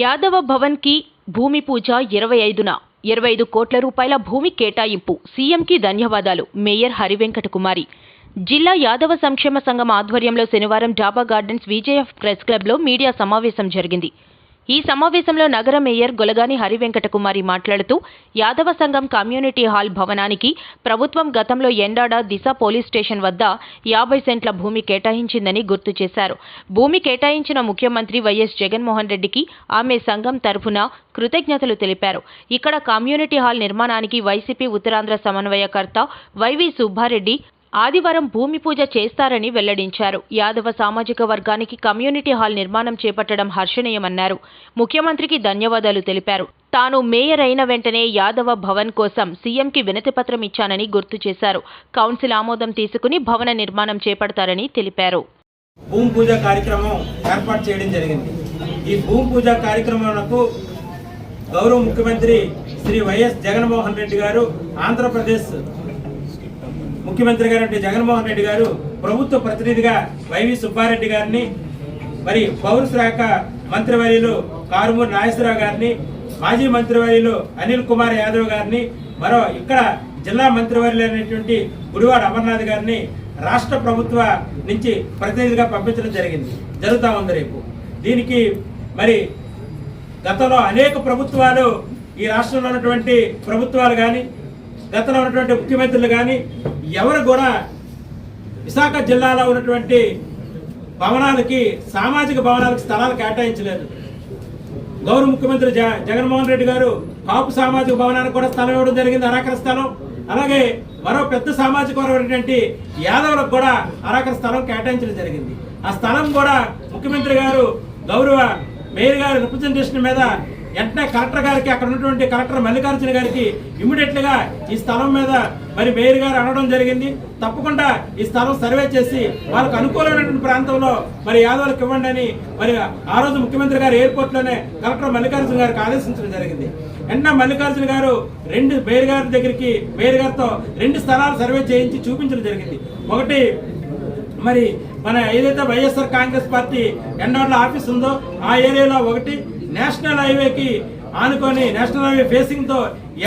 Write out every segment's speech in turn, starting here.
యాదవ భవన్కి భూమి పూజ ఇరవై ఐదున. ఇరవై ఐదు కోట్ల రూపాయల భూమి కేటాయింపు. సీఎంకి ధన్యవాదాలు. మేయర్ హరివెంకట కుమారి. జిల్లా యాదవ సంక్షేమ సంఘం ఆధ్వర్యంలో శనివారం డాబా గార్డెన్స్ విజయఫ్ ప్రెస్ క్లబ్లో మీడియా సమావేశం జరిగింది. ఈ సమావేశంలో నగర మేయర్ గొలగాని హరివెంకటకుమారి మాట్లాడుతూ యాదవ సంఘం కమ్యూనిటీ హాల్ భవనానికి ప్రభుత్వం గతంలో ఎండాడ దిశ పోలీస్ స్టేషన్ వద్ద యాభై సెంట్ల భూమి కేటాయించిందని గుర్తు చేశారు. భూమి కేటాయించిన ముఖ్యమంత్రి వైఎస్ జగన్మోహన్ రెడ్డికి ఆమె సంఘం తరఫున కృతజ్ఞతలు తెలిపారు. ఇక్కడ కమ్యూనిటీ హాల్ నిర్మాణానికి వైసీపీ ఉత్తరాంధ్ర సమన్వయకర్త వైవి సుబ్బారెడ్డి ఆదివారం భూమి పూజ చేస్తారని వెల్లడించారు. యాదవ సామాజిక వర్గానికి కమ్యూనిటీ హాల్ నిర్మాణం చేపట్టడం హర్షణీయమన్నారు. ముఖ్యమంత్రికి ధన్యవాదాలు తెలిపారు. తాను మేయర్ అయిన వెంటనే యాదవ భవన్ కోసం సీఎంకి వినతిపత్రం ఇచ్చానని గుర్తు చేశారు. కౌన్సిల్ ఆమోదం తీసుకుని భవన నిర్మాణం చేపడతారని తెలిపారు. భూమి పూజ కార్యక్రమం ఏర్పాటు చేయడం జరిగింది. ఈ భూమి పూజ కార్యక్రమాలకు గౌరవ ముఖ్యమంత్రి శ్రీ వైఎస్ జగన్మోహన్ రెడ్డి గారు ఆంధ్రప్రదేశ్ ముఖ్యమంత్రి గారు అంటే జగన్మోహన్ రెడ్డి గారు ప్రభుత్వ ప్రతినిధిగా వైవి సుబ్బారెడ్డి గారిని మరి పౌర శాఖ మంత్రివర్యులు కారుమూరి నాగేశ్వరరావు గారిని మాజీ మంత్రివర్యులు అనిల్ కుమార్ యాదవ్ గారిని మరో ఇక్కడ జిల్లా మంత్రివర్యులు అనేటువంటి గుడివాడ అమర్నాథ్ గారిని రాష్ట్ర ప్రభుత్వ నుంచి ప్రతినిధిగా పంపించడం జరిగింది. జరుగుతూ ఉంది రేపు. దీనికి మరి గతంలో అనేక ప్రభుత్వాలు ఈ రాష్ట్రంలో ఉన్నటువంటి ప్రభుత్వాలు కానీ గతంలో ఉన్నటువంటి ముఖ్యమంత్రులు కానీ ఎవరు కూడా విశాఖ జిల్లాలో ఉన్నటువంటి భవనాలకి సామాజిక భవనాలకు స్థలాలు కేటాయించలేదు. గౌరవ ముఖ్యమంత్రి జ జగన్మోహన్ రెడ్డి గారు కాపు సామాజిక భవనానికి కూడా స్థలం ఇవ్వడం జరిగింది అరాకర స్థలం. అలాగే మరో పెద్ద సామాజిక వర్గమైనటువంటి యాదవులకు కూడా అరాకర స్థలం కేటాయించడం జరిగింది. ఆ స్థలం కూడా ముఖ్యమంత్రి గారు గౌరవ మేయర్ గారి రిప్రజెంటేషన్ మీద వెంటనే కలెక్టర్ గారికి అక్కడ ఉన్నటువంటి కలెక్టర్ మల్లికార్జున గారికి ఇమీడియట్గా ఈ స్థలం మీద మరి మేయర్ గారు అనడం జరిగింది. తప్పకుండా ఈ స్థలం సర్వే చేసి వాళ్ళకు అనుకూలమైనటువంటి ప్రాంతంలో మరి యాదవులకు ఇవ్వండి అని మరి ఆ రోజు ముఖ్యమంత్రి గారు ఎయిర్పోర్ట్లోనే కలెక్టర్ మల్లికార్జున గారికి ఆదేశించడం జరిగింది. వెంటనే మల్లికార్జున గారు రెండు మేయర్ గారి దగ్గరికి మేయర్ గారితో రెండు స్థలాలు సర్వే చేయించి చూపించడం జరిగింది. ఒకటి మరి మన ఏదైతే వైఎస్ఆర్ కాంగ్రెస్ పార్టీ ఎన్నోళ్ళ ఆఫీస్ ఉందో ఆ ఏరియాలో ఒకటి నేషనల్ హైవేకి ఆనుకొని నేషనల్ హైవే ఫేసింగ్తో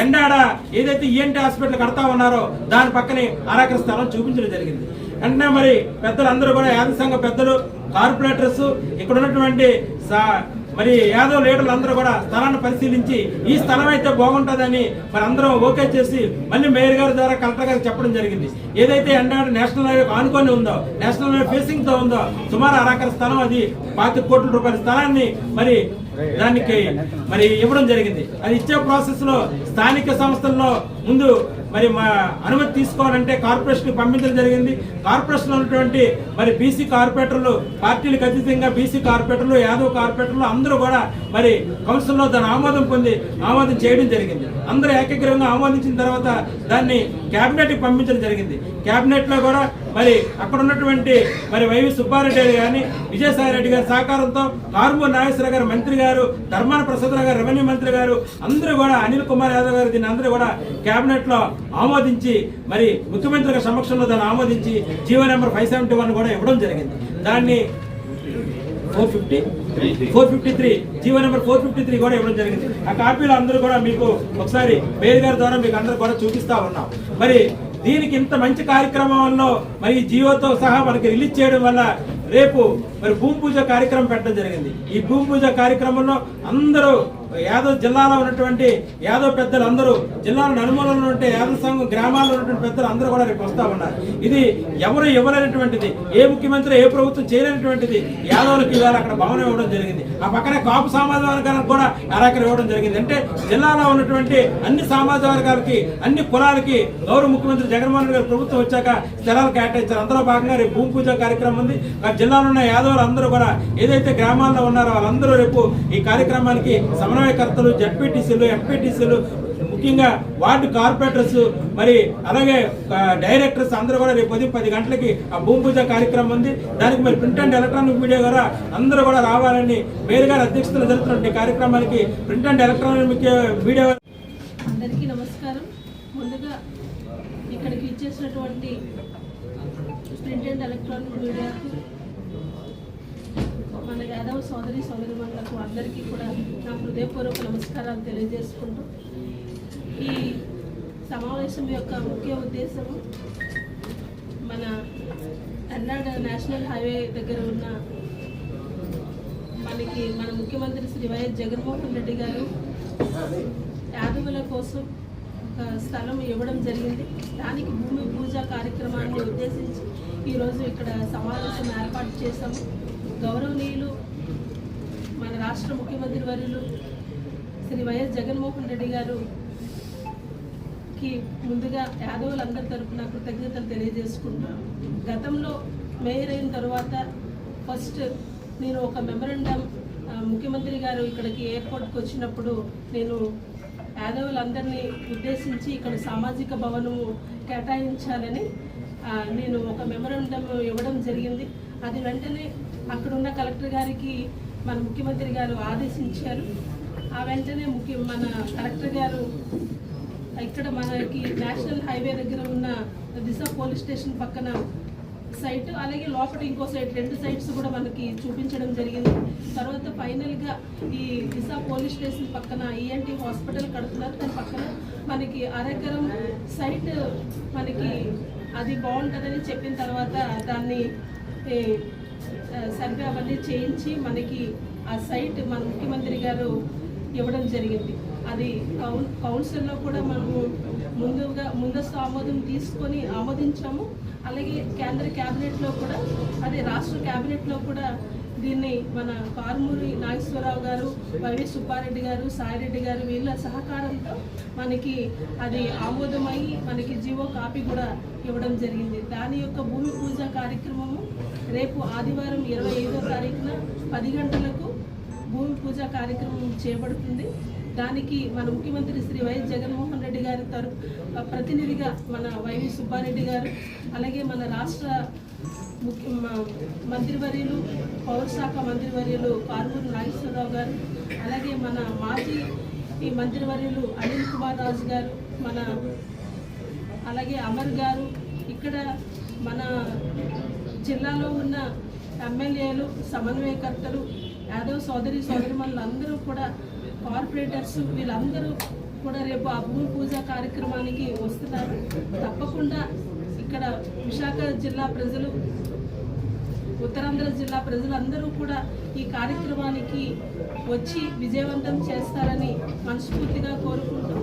ఎండాడ ఏదైతే ఈఎన్టీ హాస్పిటల్ కడతా ఉన్నారో దాని పక్కనే అరాకర స్థలం చూపించడం జరిగింది. వెంటనే మరి పెద్దలు అందరూ కూడా యాదవ సంఘ పెద్దలు కార్పొరేటర్స్ ఇక్కడ ఉన్నటువంటి సా- మరి యాదవ్ లీడర్లు అందరూ కూడా స్థలాన్ని పరిశీలించి ఈ స్థలం అయితే బాగుంటుందని మరి అందరం ఓకే చేసి మళ్ళీ మేయర్ గారి ద్వారా కలెక్టర్ గారికి చెప్పడం జరిగింది. ఏదైతే ఎండాడు నేషనల్ హైవే ఆనుకొని ఉందో నేషనల్ హైవే ఫేసింగ్తో ఉందో సుమారు అరాకర స్థలం అది పాతి కోట్ల రూపాయల స్థలాన్ని మరి దానికి మరి ఇవ్వడం జరిగింది. అది ఇచ్చే ప్రాసెస్లో స్థానిక సంస్థల్లో ముందు మరి మా అనుమతి తీసుకోవాలంటే కార్పొరేషన్కి పంపించడం జరిగింది. కార్పొరేషన్ ఉన్నటువంటి మరి బీసీ కార్పొరేటర్లు పార్టీలకు అతీతంగా బీసీ కార్పొరేటర్లు యాదవ్ కార్పొరేటర్లు అందరూ కూడా మరి కౌన్సిల్లో దాని ఆమోదం పొంది ఆమోదం చేయడం జరిగింది. అందరూ ఏకగ్రీవంగా ఆమోదించిన తర్వాత దాన్ని కేబినెట్కి పంపించడం జరిగింది. క్యాబినెట్లో కూడా మరి అక్కడ ఉన్నటువంటి మరి వైవి సుబ్బారెడ్డి గాని విజయసాయి రెడ్డి గారి సహకారంతో కారుమూరి నాగేశ్వర గారు మంత్రి గారు ధర్మాన ప్రసాదరావు గారు రెవెన్యూ మంత్రి గారు అందరూ కూడా అనిల్ కుమార్ యాదవ్ గారు దీన్ని అందరూ కూడా కేబినెట్లో ఆమోదించి మరి ముఖ్యమంత్రి సమక్షంలో దాన్ని ఆమోదించి GO number five seventy one కూడా ఇవ్వడం జరిగింది. దాన్ని four fifty four fifty three GO number four fifty three కూడా ఇవ్వడం జరిగింది. ఆ కాపీలు అందరూ కూడా మీకు ఒకసారి మేయర్ గారి ద్వారా మీకు అందరూ కూడా చూపిస్తా ఉన్నాం. మరి దీనికి ఇంత మంచి కార్యక్రమంలో మరి జియోతో సహా మనకి రిలీజ్ చేయడం వల్ల రేపు మరి భూమి పూజ కార్యక్రమం పెట్టడం జరిగింది. ఈ భూమి పూజ కార్యక్రమంలో అందరూ యాదవ్ జిల్లాలో ఉన్నటువంటి యాదవ్ పెద్దలు అందరూ జిల్లాలో నలుమూలలో ఉన్నటువంటి యాదవ్ సంఘం గ్రామాల్లో ఉన్నటువంటి పెద్దలు అందరూ కూడా రేపు వస్తా ఉన్నారు. ఇది ఎవరు ఇవ్వలేనటువంటిది ఏ ముఖ్యమంత్రి ఏ ప్రభుత్వం చేయలేనటువంటిది యాదవులకు ఇవాళ అక్కడ భవనం ఇవ్వడం జరిగింది. ఆ పక్కనే కాపు సామాజిక వర్గాలకు కూడా అరాకర ఇవ్వడం జరిగింది. అంటే జిల్లాలో ఉన్నటువంటి అన్ని సామాజిక వర్గాలకి అన్ని కులాలకి గౌరవ ముఖ్యమంత్రి జగన్మోహన్ రెడ్డి గారి ప్రభుత్వం వచ్చాక స్థలాలు కేటాయించారు. అందులో భాగంగా రేపు భూమి పూజ కార్యక్రమం ఉంది. ఆ జిల్లాలో ఉన్న యాదవులు అందరూ కూడా ఏదైతే గ్రామాల్లో ఉన్నారో వాళ్ళందరూ రేపు ఈ కార్యక్రమానికి సమన్వయకర్తలు జడ్పీటీసీలు ఎంపీటీసీలు ముఖ్యంగా వార్డు కార్పొరేటర్స్ మరి అలాగే డైరెక్టర్స్ అందరూ కూడా రేపు ఉదయం పది గంటలకి ఆ భూమి పూజ కార్యక్రమం ఉంది. దానికి మరి ప్రింట్ అండ్ ఎలక్ట్రానిక్ మీడియా ద్వారా అందరూ కూడా రావాలని మేయర్ గారి అధ్యక్షతన జరుగుతున్న కార్యక్రమానికి ప్రింట్ అండ్ ఎలక్ట్రానిక్ మీడియా అందరికీ నమస్కారం. ముందుగా ఇక్కడికి ఇచ్చేసినటువంటి ప్రింట్ అండ్ ఎలక్ట్రానిక్ మీడియాకు మన యాదవ సోదరి సోదరిమణులకు అందరికీ కూడా నా హృదయపూర్వక నమస్కారాలు తెలియజేసుకుంటూ ఈ సమావేశం యొక్క ముఖ్య ఉద్దేశం మన ఎర్నాడ్ నేషనల్ హైవే దగ్గర ఉన్న మనకి మన ముఖ్యమంత్రి శ్రీ వైఎస్ జగన్మోహన్ రెడ్డి గారు యాదవుల కోసం ఒక స్థలం ఇవ్వడం జరిగింది. దానికి భూమి పూజ కార్యక్రమాన్ని ఉద్దేశించి ఈరోజు ఇక్కడ సమావేశం ఏర్పాటు చేశాము. గౌరవనీయులు మన రాష్ట్ర ముఖ్యమంత్రి వర్యులు శ్రీ వైఎస్ జగన్మోహన్ రెడ్డి గారుకి ముందుగా యాదవులందరి తరఫున కృతజ్ఞతలు తెలియజేసుకుంటున్నాను గతంలో మేయర్ అయిన తర్వాత ఫస్ట్ నేను ఒక మెమరండం ముఖ్యమంత్రి గారు ఇక్కడికి ఎయిర్పోర్ట్కి వచ్చినప్పుడు నేను యాదవులందరినీ ఉద్దేశించి ఇక్కడ సామాజిక భవనము కేటాయించాలని నేను ఒక మెమరండం ఇవ్వడం జరిగింది. అది వెంటనే అక్కడున్న కలెక్టర్ గారికి మన ముఖ్యమంత్రి గారు ఆదేశించారు. ఆ వెంటనే ముఖ్య మన కలెక్టర్ గారు ఇక్కడ మనకి నేషనల్ హైవే దగ్గర ఉన్న దిశ పోలీస్ స్టేషన్ పక్కన సైట్ అలాగే లోపల ఇంకో సైట్ రెండు సైట్స్ కూడా మనకి చూపించడం జరిగింది. తర్వాత ఫైనల్గా ఈ దిశ పోలీస్ స్టేషన్ పక్కన ఈఎన్టీ హాస్పిటల్ కడుతున్నారు. దాని పక్కన మనకి అరెకరం సైట్ మనకి అది బాగుంటుందని చెప్పిన తర్వాత దాన్ని సర్వే అవన్నీ చేయించి మనకి ఆ సైట్ మన ముఖ్యమంత్రి గారు ఇవ్వడం జరిగింది. అది కౌన్ కౌన్సిల్లో కూడా మనము ముందుగా ముందస్తు ఆమోదం తీసుకొని ఆమోదించాము. అలాగే కేంద్ర క్యాబినెట్లో కూడా అదే రాష్ట్ర క్యాబినెట్లో కూడా దీన్ని మన కారుమూరి నాగేశ్వరరావు గారు వైవి సుబ్బారెడ్డి గారు సాయిరెడ్డి గారు వీళ్ళ సహకారంతో మనకి అది ఆమోదమై మనకి జీవో కాపీ కూడా ఇవ్వడం జరిగింది. దాని యొక్క భూమి పూజ కార్యక్రమము రేపు ఆదివారం ఇరవై ఐదో తారీఖున పది గంటలకు భూమి పూజ కార్యక్రమం చేపడుతుంది. దానికి మన ముఖ్యమంత్రి శ్రీ వైఎస్ జగన్మోహన్ రెడ్డి గారి తరపు ప్రతినిధిగా మన వైవి సుబ్బారెడ్డి గారు అలాగే మన రాష్ట్ర మంత్రివర్యులు పౌర శాఖ మంత్రివర్యులు కారుమూరు నాగేశ్వరరావు గారు అలాగే మన మాజీ ఈ మంత్రివర్యులు అనిల్ కుమార్ రాజు గారు మన అలాగే అమర్ గారు ఇక్కడ మన జిల్లాలో ఉన్న ఎమ్మెల్యేలు సమన్వయకర్తలు యాదవ్ సోదరి సోదరిమణులు అందరూ కూడా కార్పొరేటర్స్ వీళ్ళందరూ కూడా రేపు ఆ భూమి పూజ కార్యక్రమానికి వస్తున్నారు. తప్పకుండా ఇక్కడ విశాఖ జిల్లా ప్రజలు ఉత్తరాంధ్ర జిల్లా ప్రజలందరూ కూడా ఈ కార్యక్రమానికి వచ్చి విజయవంతం చేస్తారని మనస్ఫూర్తిగా కోరుకుంటూ